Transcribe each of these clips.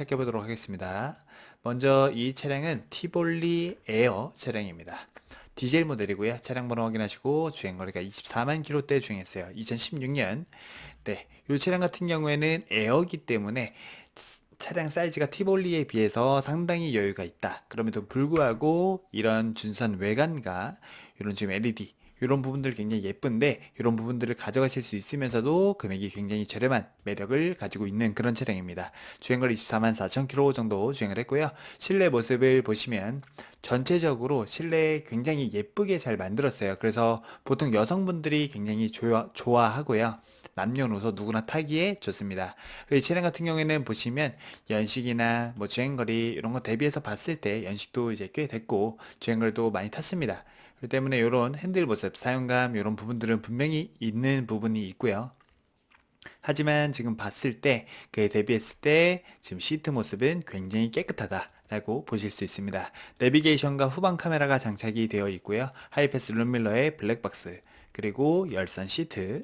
시작해 보도록 하겠습니다. 먼저 이 차량은 티볼리 에어 차량입니다. 디젤 모델이고요. 차량 번호 확인하시고 주행 거리가 24만 킬로대 주행했어요. 2016년. 네, 이 차량 같은 경우에는 에어기 때문에 차량 사이즈가 티볼리에 비해서 상당히 여유가 있다. 그럼에도 불구하고 이런 준선 외관과 이런 지금 LED 이런 부분들 굉장히 예쁜데 이런 부분들을 가져가실 수 있으면서도 금액이 굉장히 저렴한 매력을 가지고 있는 그런 차량입니다. 주행거리 24만 4천 킬로 정도 주행을 했고요. 실내 모습을 보시면 전체적으로 실내 굉장히 예쁘게 잘 만들었어요. 그래서 보통 여성분들이 굉장히 좋아, 좋아하고요. 남녀노소 누구나 타기에 좋습니다. 이 차량 같은 경우에는 보시면 연식이나 뭐 주행거리 이런 거 대비해서 봤을 때 연식도 이제 꽤 됐고 주행거리도 많이 탔습니다. 그렇기 때문에 이런 핸들 모습, 사용감 이런 부분들은 분명히 있는 부분이 있고요. 하지만 지금 봤을 때 그에 대비했을 때 지금 시트 모습은 굉장히 깨끗하다라고 보실 수 있습니다. 내비게이션과 후방 카메라가 장착이 되어 있고요. 하이패스 룸밀러의 블랙박스 그리고 열선 시트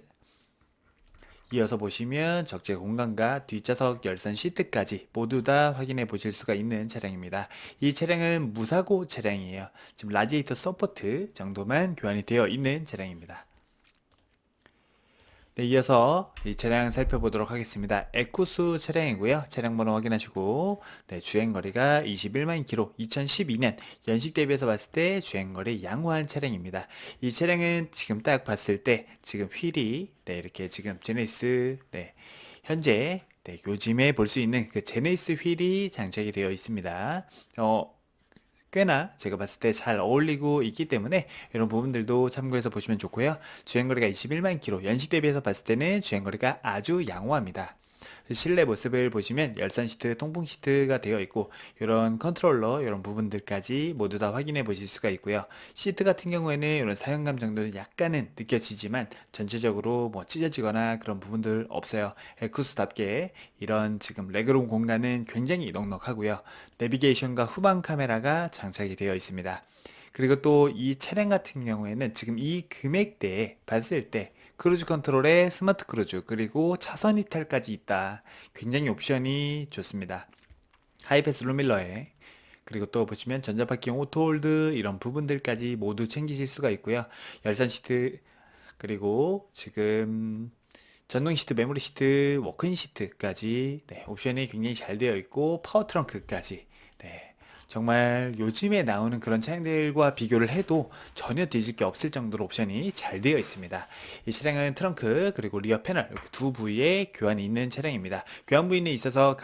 이어서 보시면 적재 공간과 뒷좌석 열선 시트까지 모두 다 확인해 보실 수가 있는 차량입니다. 이 차량은 무사고 차량이에요. 지금 라지에이터 서포트 정도만 교환이 되어 있는 차량입니다. 네, 이어서 이 차량 살펴보도록 하겠습니다. 에쿠스 차량이고요. 차량 번호 확인하시고 네, 주행 거리가 21만 킬로, 2012년 연식 대비해서 봤을 때 주행 거리 양호한 차량입니다. 이 차량은 지금 딱 봤을 때 지금 휠이 네, 이렇게 지금 제네시스 네, 현재 네, 요즘에 볼 수 있는 그 제네시스 휠이 장착이 되어 있습니다. 어, 꽤나 제가 봤을 때 잘 어울리고 있기 때문에 이런 부분들도 참고해서 보시면 좋고요. 주행거리가 21만 킬로, 연식 대비해서 봤을 때는 주행거리가 아주 양호합니다. 실내 모습을 보시면 열선 시트, 통풍 시트가 되어 있고 이런 컨트롤러 이런 부분들까지 모두 다 확인해 보실 수가 있고요. 시트 같은 경우에는 이런 사용감 정도는 약간은 느껴지지만 전체적으로 뭐 찢어지거나 그런 부분들 없어요. 에쿠스답게 이런 지금 레그룸 공간은 굉장히 넉넉하고요. 내비게이션과 후방 카메라가 장착이 되어 있습니다. 그리고 또 이 차량 같은 경우에는 지금 이 금액대에 봤을 때 크루즈 컨트롤에 스마트 크루즈 그리고 차선 이탈까지 있다. 굉장히 옵션이 좋습니다. 하이패스 룸밀러에 그리고 또 보시면 전자파킹 오토홀드 이런 부분들까지 모두 챙기실 수가 있고요. 열선 시트 그리고 지금 전동 시트, 메모리 시트, 워크인 시트까지 네, 옵션이 굉장히 잘 되어 있고 파워 트렁크까지 네, 정말 요즘에 나오는 그런 차량들과 비교를 해도 전혀 뒤질 게 없을 정도로 옵션이 잘 되어 있습니다. 이 차량은 트렁크 그리고 리어 패널 이렇게 두 부위에 교환이 있는 차량입니다. 교환 부위에 있어서